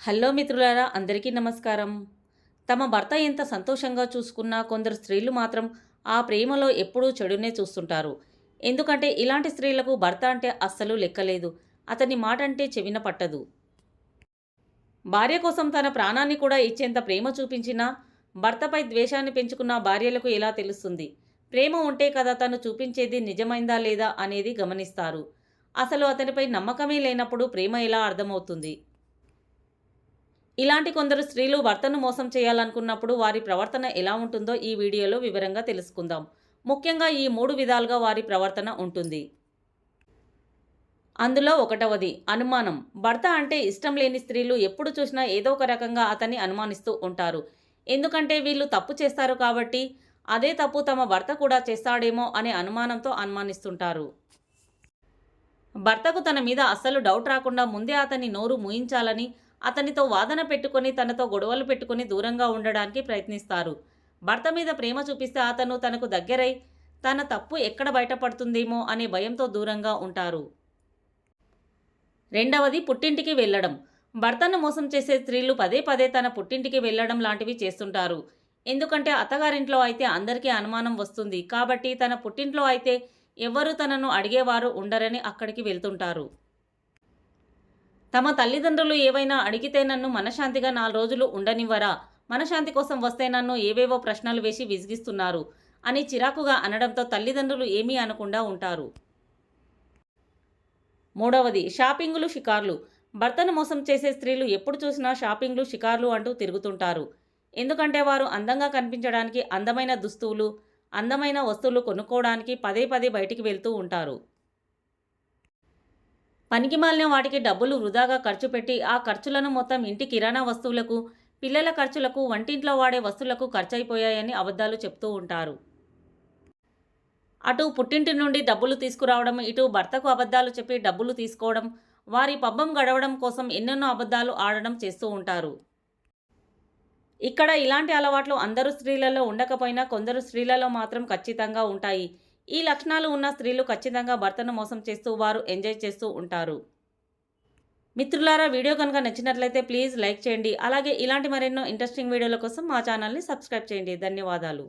Hello మిత్రులారా అందరికీ నమస్కారం. తమ భర్త ఎంత సంతోషంగా చూసుకున్నా కొందరు స్త్రీలు మాత్రం ఆ ప్రేమలో ఎప్పుడూ చెడునే చూస్తుంటారు. ఎందుకంటే ఇలాంటి స్త్రీలకు భర్త అంటే అస్సలు లెక్కలేదు. అతని మాట అంటే చెవిన పట్టదు. భార్య కోసం తన ప్రాణాన్ని కూడా ఇచ్చేంత ప్రేమ చూపించినా భర్తపై ద్వేషాన్ని పెంచుకున్న భార్యలకు ఎలా తెలుస్తుంది? ప్రేమ ఉంటే కదా తను చూపించేది నిజమైందా లేదా అనేది గమనిస్తారు. అసలు అతనిపై నమ్మకమే లేనప్పుడు ప్రేమ ఎలా అర్థమవుతుంది? ఇలాంటి కొందరు స్త్రీలు భర్తను మోసం చేయాలనుకున్నప్పుడు వారి ప్రవర్తన ఎలా ఉంటుందో ఈ వీడియోలో వివరంగా తెలుసుకుందాం. ముఖ్యంగా ఈ మూడు విధాలుగా వారి ప్రవర్తన ఉంటుంది. అందులో ఒకటవది అనుమానం. భర్త అంటే ఇష్టం లేని స్త్రీలు ఎప్పుడు చూసినా ఏదో ఒక రకంగా అతన్ని అనుమానిస్తూ ఉంటారు. ఎందుకంటే వీళ్ళు తప్పు చేస్తారు కాబట్టి అదే తప్పు తమ భర్త కూడా చేస్తాడేమో అనే అనుమానంతో అనుమానిస్తుంటారు. భర్తకు తన మీద అస్సలు డౌట్ రాకుండా ముందే అతని నోరు మూయించాలని అతనితో వాదన పెట్టుకొని తనతో గొడవలు పెట్టుకొని దూరంగా ఉండడానికి ప్రయత్నిస్తారు. భర్త మీద ప్రేమ చూపిస్తే అతను తనకు దగ్గరై తన తప్పు ఎక్కడ బయటపడుతుందేమో అనే భయంతో దూరంగా ఉంటారు. రెండవది పుట్టింటికి వెళ్ళడం. భర్తను మోసం చేసే స్త్రీలు పదే పదే తన పుట్టింటికి వెళ్ళడం లాంటివి చేస్తుంటారు. ఎందుకంటే అత్తగారింట్లో అయితే అందరికీ అనుమానం వస్తుంది. కాబట్టి తన పుట్టింట్లో అయితే ఎవరు తనను అడిగేవారు ఉండరని అక్కడికి వెళ్తుంటారు. తమ తల్లిదండ్రులు ఏవైనా అడిగితే నన్ను మనశాంతిగా నాలుగు రోజులు ఉండనివ్వరా? మనశాంతి కోసం వస్తే నన్ను ఏవేవో ప్రశ్నలు వేసి విసిగిస్తున్నారు అని చిరాకుగా అనడంతో తల్లిదండ్రులు ఏమీ అనకుండా ఉంటారు. మూడవది షాపింగులు షికార్లు. భర్తను మోసం చేసే స్త్రీలు ఎప్పుడు చూసినా షాపింగ్లు షికార్లు అంటూ తిరుగుతుంటారు. ఎందుకంటే వారు అందంగా కనిపించడానికి అందమైన దుస్తువులు అందమైన వస్తువులు కొనుక్కోవడానికి పదే పదే బయటికి వెళ్తూ ఉంటారు. పనికిమాలిన వాటికి డబ్బులు వృధాగా ఖర్చు పెట్టి ఆ ఖర్చులను మొత్తం ఇంటి కిరాణా వస్తువులకు పిల్లల ఖర్చులకు వంటింట్లో వాడే వస్తువులకు ఖర్చయిపోయాయని అబద్ధాలు చెప్తూ ఉంటారు. అటు పుట్టింటి నుండి డబ్బులు తీసుకురావడం ఇటు భర్తకు అబద్ధాలు చెప్పి డబ్బులు తీసుకోవడం వారి పబ్బం గడవడం కోసం ఎన్నెన్నో అబద్ధాలు ఆడడం చేస్తూ ఉంటారు. ఇక్కడ ఇలాంటి అలవాట్లు అందరు స్త్రీలలో ఉండకపోయినా కొందరు స్త్రీలలో మాత్రం ఖచ్చితంగా ఉంటాయి. ఈ లక్షణాలు ఉన్న స్త్రీలు ఖచ్చితంగా భర్తను మోసం చేస్తూ వారు ఎంజాయ్ చేస్తూ ఉంటారు. మిత్రులారా వీడియో కనుక నచ్చినట్లయితే ప్లీజ్ లైక్ చేయండి. అలాగే ఇలాంటి మరెన్నో ఇంట్రెస్టింగ్ వీడియోల కోసం మా ఛానల్ని సబ్స్క్రైబ్ చేయండి. ధన్యవాదాలు.